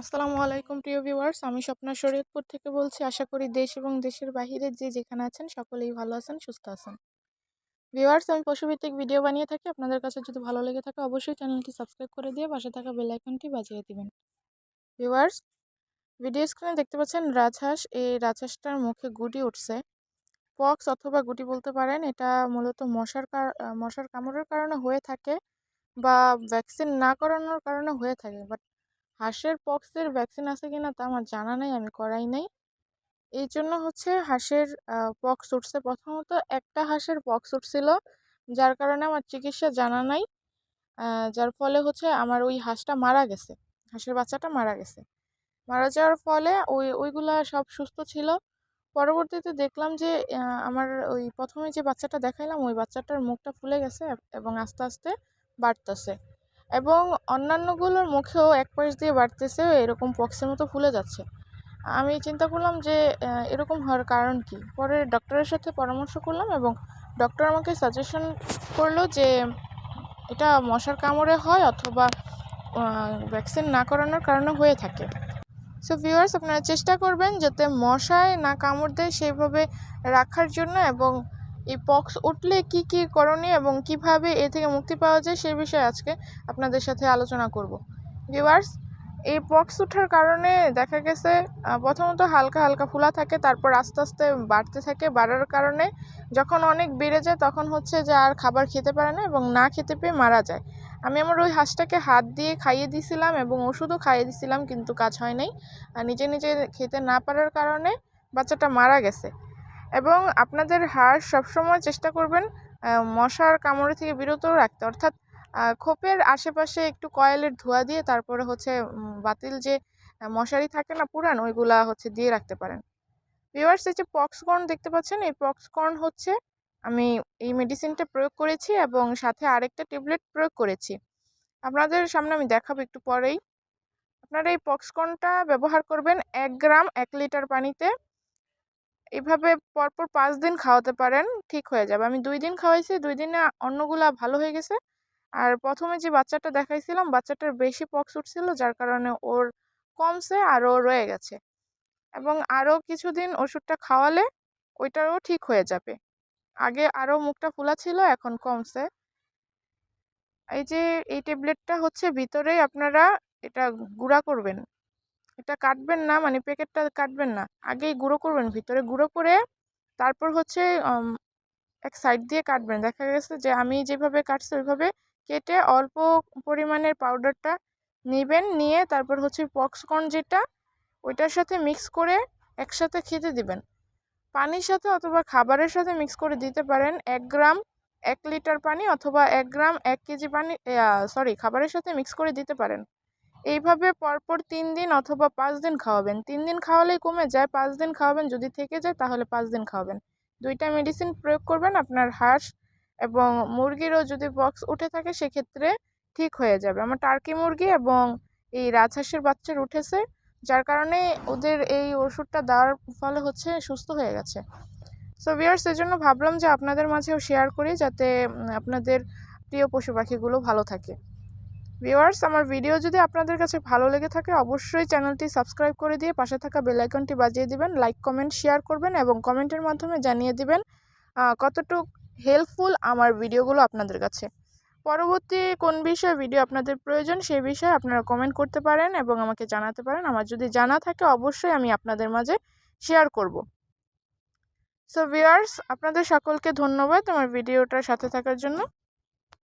আসসালামু আলাইকুম, প্রিয় ভিউয়ার্স। আমি স্বপ্না শরীয়তপুর থেকে বলছি, আশা করি দেশ এবং দেশের বাহিরে যে যেখানে আছেন, সকলেই ভালো আছেন, সুস্থ আছেন। ভিউয়ার্স, আমি পশুভিত্তিক ভিডিও বানিয়ে থাকি। আপনাদের কাছে যদি ভালো লেগে থাকে, অবশ্যই চ্যানেলটি সাবস্ক্রাইব করে দিয়ে পাশে থাকা বেল আইকনটি বাজিয়ে দিবেন। ভিউয়ার্স, ভিডিও স্ক্রিনে দেখতে পাচ্ছেন রাজহাঁস। এই রাজহাঁসটার মুখে গুটি উঠছে। পক্স অথবা গুটি বলতে পারেন, এটা মূলত মশার মশার কামড়ের কারণে হয়ে থাকে বা ভ্যাকসিন না করানোর কারণে হয়ে থাকে। বাট হাঁসের পক্সের ভ্যাকসিন আছে কি না তা আমার জানা নেই, আমি করাই নাই। এই জন্য হচ্ছে হাঁসের পক্স উঠছে। প্রথমত একটা হাঁসের পক্স উঠছিল, যার কারণে আমার চিকিৎসা জানা নাই যার ফলে হচ্ছে আমার ওই হাঁসটা মারা গেছে, হাঁসের বাচ্চাটা মারা গেছে। মারা যাওয়ার ফলে ওই, ওইগুলা সব সুস্থ ছিল। পরবর্তীতে দেখলাম যে আমার ওই প্রথমে যে বাচ্চাটা দেখাইলাম, ওই বাচ্চাটার মুখটা ফুলে গেছে এবং আস্তে আস্তে বাড়তেছে। এবং অন্যান্যগুলোর মুখেও এক পাশ দিয়ে বাড়তেছে, এরকম পক্সের মতো ফুলে যাচ্ছে। আমি চিন্তা করলাম যে এরকম হওয়ার কারণ কি? পরে ডক্টরের সাথে পরামর্শ করলাম এবং ডক্টর আমাকে সাজেশন করল যে, এটা মশার কামড়ে হয় অথবা ভ্যাকসিন না করানোর কারণে হয়ে থাকে। সো ভিউয়ার্স আপনারা চেষ্টা করবেন যাতে মশায় না কামড় দেয় সেইভাবে রাখার জন্য এবং এই পক্স উঠলে কি কি করণীয় এবং কীভাবে এ থেকে মুক্তি পাওয়া যায় সে বিষয়ে আজকে আপনাদের সাথে আলোচনা করব। ভিউয়ার্স এই পক্স ওঠার কারণে দেখা গেছে প্রথমত হালকা হালকা ফুলা থাকে, তারপর আস্তে আস্তে বাড়তে থাকে। বাড়ার কারণে যখন অনেক বেড়ে যায়, তখন হচ্ছে যে আর খাবার খেতে পারে না এবং না খেতে পেয়ে মারা যায়। আমি আমার ওই হাঁসটাকে হাত দিয়ে খাইয়ে দিছিলাম এবং ওষুধও খাইয়ে দিছিলাম, কিন্তু কাজ হয় নাই। নিজে নিজে খেতে না পারার কারণে বাচ্চাটা মারা গেছে। এবং আপনাদের হাঁস সবসময় চেষ্টা করবেন মশার কামড় থেকে বিরত রাখতে। অর্থাৎ খোপের আশেপাশে একটু কয়েলের ধোয়া দিয়ে তারপরে হচ্ছে বাতিল যে মশারি থাকে না পুরান, ওইগুলা হচ্ছে দিয়ে রাখতে পারেন। ভিওয়ার্স এই যে পক্সকর্ন দেখতে পাচ্ছেন? এই পক্সকর্ন হচ্ছে, আমি এই মেডিসিনটা প্রয়োগ করেছি এবং সাথে আরেকটা ট্যাবলেট প্রয়োগ করেছি। আপনাদের সামনে আমি দেখাবো একটু পরেই। আপনারা এই পক্সকর্নটা ব্যবহার করবেন এক গ্রাম এক লিটার পানিতে। এভাবে পরপর পাঁচ দিন খাওয়াতে পারেন, ঠিক হয়ে যাবে। আমি দুই দিন খাওয়াইছি, দুই দিনে অন্যগুলা ভালো হয়ে গেছে। আর প্রথমে যে বাচ্চাটা দেখাইছিলাম, বাচ্চাটার বেশি পক্স উঠছিল, যার কারণে ওর কমছে আর ও রয়ে গেছে। এবং আরও কিছুদিন ওষুধটা খাওয়ালে ওইটারও ঠিক হয়ে যাবে। আগে আরও মুখটা ফোলা ছিল, এখন কমছে। এই যে এই ট্যাবলেটটা হচ্ছে ভিতরে আপনারা এটা গুঁড়া করবেন। এটা কাটবেন না মানে প্যাকেটটা কাটবেন না। আগেই গুঁড়ো করবেন, ভিতরে গুঁড়ো করে তারপর হচ্ছে এক সাইড দিয়ে কাটবেন। দেখা গেছে যে আমি যেভাবে কাটছি ওইভাবে কেটে অল্প পরিমাণের পাউডারটা নেবেন, নিয়ে তারপর হচ্ছে পক্সকর্ন যেটা, ওইটার সাথে মিক্স করে একসাথে খেতে দিবেন। পানির সাথে অথবা খাবারের সাথে মিক্স করে দিতে পারেন এক গ্রাম এক লিটার পানি অথবা এক গ্রাম এক কেজি পানি সরি খাবারের সাথে মিক্স করে দিতে পারেন। এইভাবে পরপর তিন দিন অথবা পাঁচ দিন খাওয়াবেন। তিন দিন খাওয়ালেই কমে যায়, পাঁচ দিন খাওয়াবেন যদি থেকে যায় তাহলে পাঁচ দিন খাওয়াবেন। দুইটা মেডিসিন প্রয়োগ করবেন আপনার হাঁস এবং মুরগিরও যদি বক্স উঠে থাকে সেক্ষেত্রে ঠিক হয়ে যাবে। আমার টার্কি মুরগি এবং এই রাজহাঁসের বাচ্চার উঠেছে, যার কারণে ওদের এই ওষুধটা দেওয়ার ফলে হচ্ছে সুস্থ হয়ে গেছে। সো ভিয়ার্স জন্য ভাবলাম যে আপনাদের মাঝেও শেয়ার করি যাতে আপনাদের প্রিয় পশু পাখিগুলো ভালো থাকে। ভিউয়ার্স, আমার ভিডিও যদি আপনাদের কাছে ভালো লেগে থাকে, অবশ্যই চ্যানেলটি সাবস্ক্রাইব করে দিয়ে পাশে থাকা বেলাইকনটি বাজিয়ে দিবেন, লাইক, কমেন্ট, শেয়ার করবেন এবং কমেন্টের মাধ্যমে জানিয়ে দিবেন কতটুক হেল্পফুল আমার ভিডিওগুলো আপনাদের কাছে। পরবর্তী কোন বিষয়ে ভিডিও আপনাদের প্রয়োজন সেই বিষয়ে আপনারা কমেন্ট করতে পারেন এবং আমাকে জানাতে পারেন। আমার যদি জানা থাকে, অবশ্যই আমি আপনাদের মাঝে শেয়ার করব। সো ভিউয়ার্স, আপনাদের সকলকে ধন্যবাদ আমার ভিডিওটার সাথে থাকার জন্য।